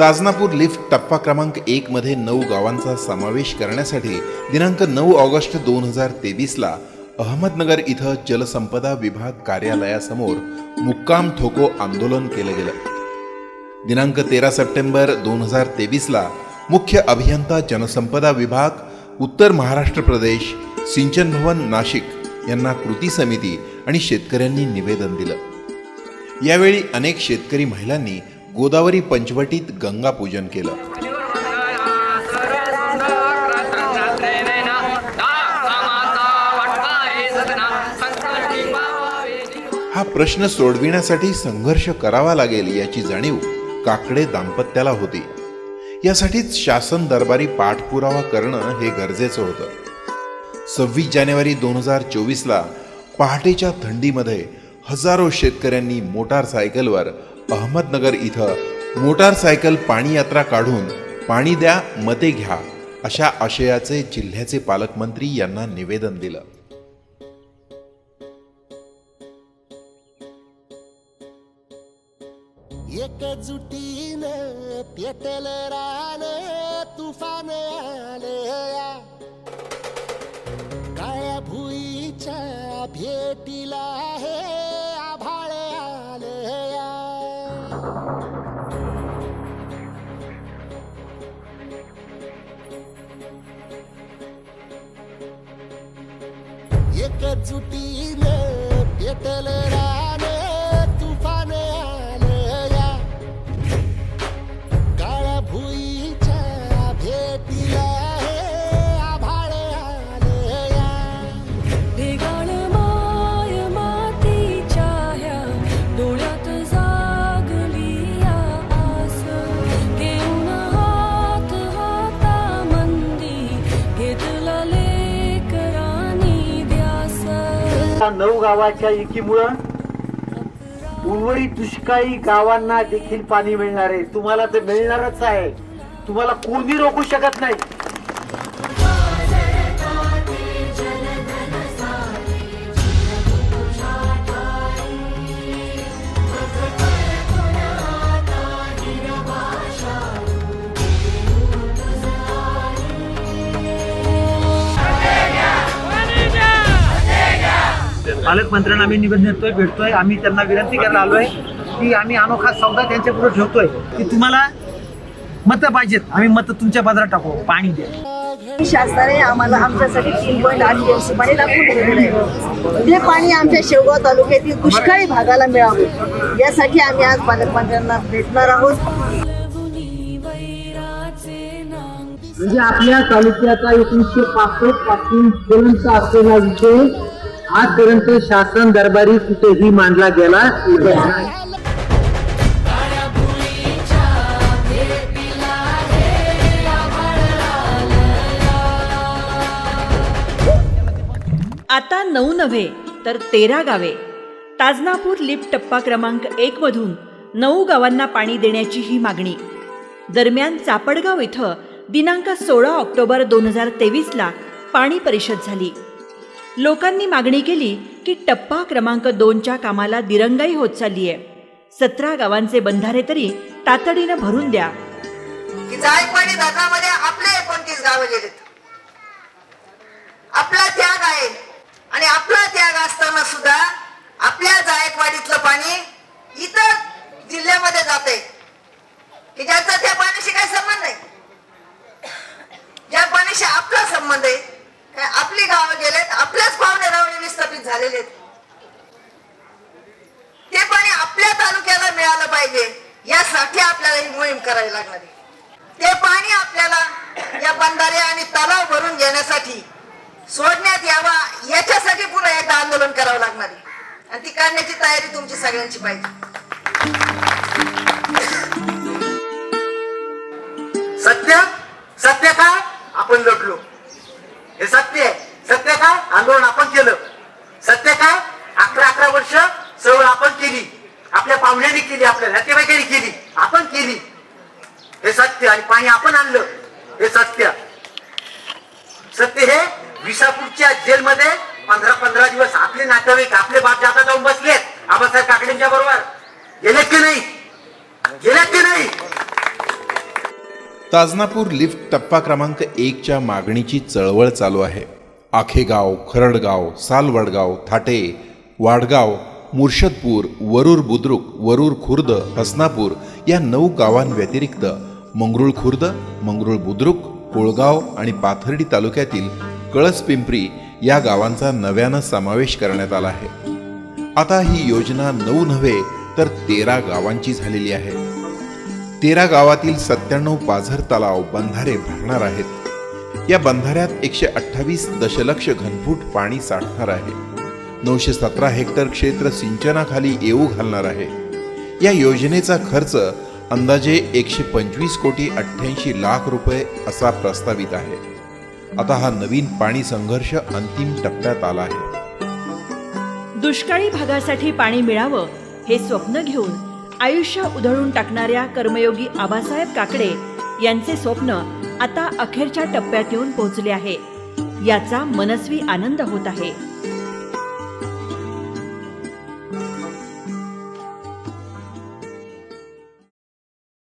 Tajnapur lift टप्पा क्रमांक एक मध्ये नऊ गावांचा समावेश करण्यासाठी दिनांक नऊ ऑगस्ट दोन हजार तेवीसला अहमदनगर इथं जलसंपदा विभाग कार्यालयासमोर मुक्काम ठोको आंदोलन केलं गेलं. दिनांक तेरा सप्टेंबर दोन हजार तेवीसला मुख्य अभियंता जनसंपदा विभाग उत्तर महाराष्ट्र प्रदेश सिंचन भवन नाशिक यांना कृती समिती आणि शेतकऱ्यांनी निवेदन दिलं. यावेळी अनेक शेतकरी महिलांनी गोदावरी पंचवटीत गंगा पूजन केलं. हा प्रश्न सोडविण्यासाठी संघर्ष करावा लागेल याची जाणीव काकडे दाम्पत्याला होती. यासाठीच शासन दरबारी पाठपुरावा करणं हे गरजेचं होतं. सव्वीस जानेवारी दोन हजार चोवीसला पहाटेच्या थंडीमध्ये हजारो शेतकऱ्यांनी मोटारसायकलवर अहमदनगर इथं मोटारसायकल पाणी यात्रा काढून पाणी द्या मते घ्या अशा आशयाचे जिल्ह्याचे पालकमंत्री यांना निवेदन दिलं. एकजुटीनं पेटल रान तुफान आले काळ्या भुईच्या भेटी एकजुटीने पेटल रा. नऊ गावाच्या एकीमुळं उर्वरित दुष्काळी गावांना देखील पाणी मिळणार आहे. तुम्हाला ते मिळणारच आहे. तुम्हाला कोणी रोखू शकत नाही. पालकमंत्र्यांना आम्ही निवेदन देतोय भेटतोय. आम्ही त्यांना विनंती करायला आलोय की आम्ही अनोखा सौदा त्यांच्या पुढे ठेवतोय. की तुम्हाला मतं पाहिजेत. आम्ही मतं तुमच्या बाजारात टाकू. पाणी द्या. शासनाने आम्हाला आमच्यासाठी तीन पॉईंट आठ टीएमसी पाणी दाखवून दिलेलं आहे. ते पाणी आमच्या शेवगाव तालुक्यातील दुष्काळी भागाला मिळावं. यासाठी आम्ही आज पालकमंत्र्यांना भेटणार आहोत. म्हणजे आपल्या तालुक्याचा एकोणीसशे पासष्टपासून पर्यंत असलेला विषय आजपर्यंत शासन दरबारी कुठेही मांडला गेला आता नऊ नव्हे तर तेरा गावे. ताजनापूर लिप टप्पा क्रमांक एक मधून नऊ गावांना पाणी देण्याची ही मागणी. दरम्यान चापडगाव इथं दिनांक सोळा ऑक्टोबर दोन हजार तेवीसला पाणी परिषद झाली. लोकांनी मागणी केली की टप्पा क्रमांक दोनच्या कामाला दिरंगाई होत चालली आहे सतरा गावांचे बंधारे तरी तातडीनं भरून द्या. की जायकवाडी धरणामध्ये आपले एकोणतीस गावं गेलेत. आपला त्याग आहे. आणि आपला त्याग असताना सुद्धा आपल्या जायकवाडीतलं पाणी इतर जिल्ह्यामध्ये जाते की ज्याचा त्या पाण्याशी काही संबंध नाही. ज्या पाण्याशी आपला संबंध आहे काय आपली गावं गेलेत आपल्याच पाहुणे रावणे विस्थापित झालेले आहेत. ते पाणी आपल्या तालुक्याला मिळालं पाहिजे यासाठी आपल्याला ही मोहीम करावी लागणार आहे. ते पाणी आपल्याला या बंधारे आणि तलाव भरून घेण्यासाठी सोडण्यात यावा याच्यासाठी पुन्हा एकदा आंदोलन करावं लागणार आहे. आणि ती करण्याची तयारी तुमची सगळ्यांची पाहिजे. आपल्या पाहुण्यांनी केली आपल्या नातेवाईकांनी केली आपण केली. हे सत्य आणि पाणी आपण आणलं. हे सत्य. सत्य हे विसापूरच्या जेलमध्ये पंधरा पंधरा दिवस आपले नातेवाईक आपले बाप जाता जाऊन बसलेत आबासाहेब काकडेंच्या बरोबर. गेलेत की नाही? गेलेत की नाही? ताजनापूर लिफ्ट टप्पा क्रमांक एकच्या मागणीची चळवळ चालू आहे. आखेगाव खरडगाव सालवडगाव थाटे वाडगाव मुर्शदपूर वरूर बुद्रुक वरूर खुर्द हसनापूर या नऊ गावांव्यतिरिक्त मंगरुळ खुर्द मंगरुळ बुद्रुक कोळगाव आणि पाथर्डी तालुक्यातील कळस पिंपरी या गावांचा नव्यानं समावेश करण्यात आला आहे. आता ही योजना नऊ नव्हे तर तेरा गावांची झालेली आहे. तेरा गावातील सत्त्याण्णव पाझर तलाव बंधारे भरणार आहेत. या बंधाऱ्यात एकशे अठ्ठावीस दशलक्ष घनफूट पाणी साठणार आहे. नऊशे सतरा हेक्टर क्षेत्र सिंचनाखाली येऊ घालणार आहे. या योजनेचा खर्च अंदाजे एकशे पंचवीस कोटी अठ्ठ्याऐंशी लाख रुपये असा प्रस्तावित आहे. आता हा नवीन पाणी संघर्ष अंतिम टप्प्यात आला आहे. दुष्काळी भागासाठी पाणी मिळावं हे स्वप्न घेऊन आयुष्य उधळून टाकणाऱ्या कर्मयोगी आबासाहेब काकडे यांचे स्वप्न आता अखेरच्या टप्प्यात येऊन पोहोचले आहे. याचा मनस्वी आनंद होत आहे.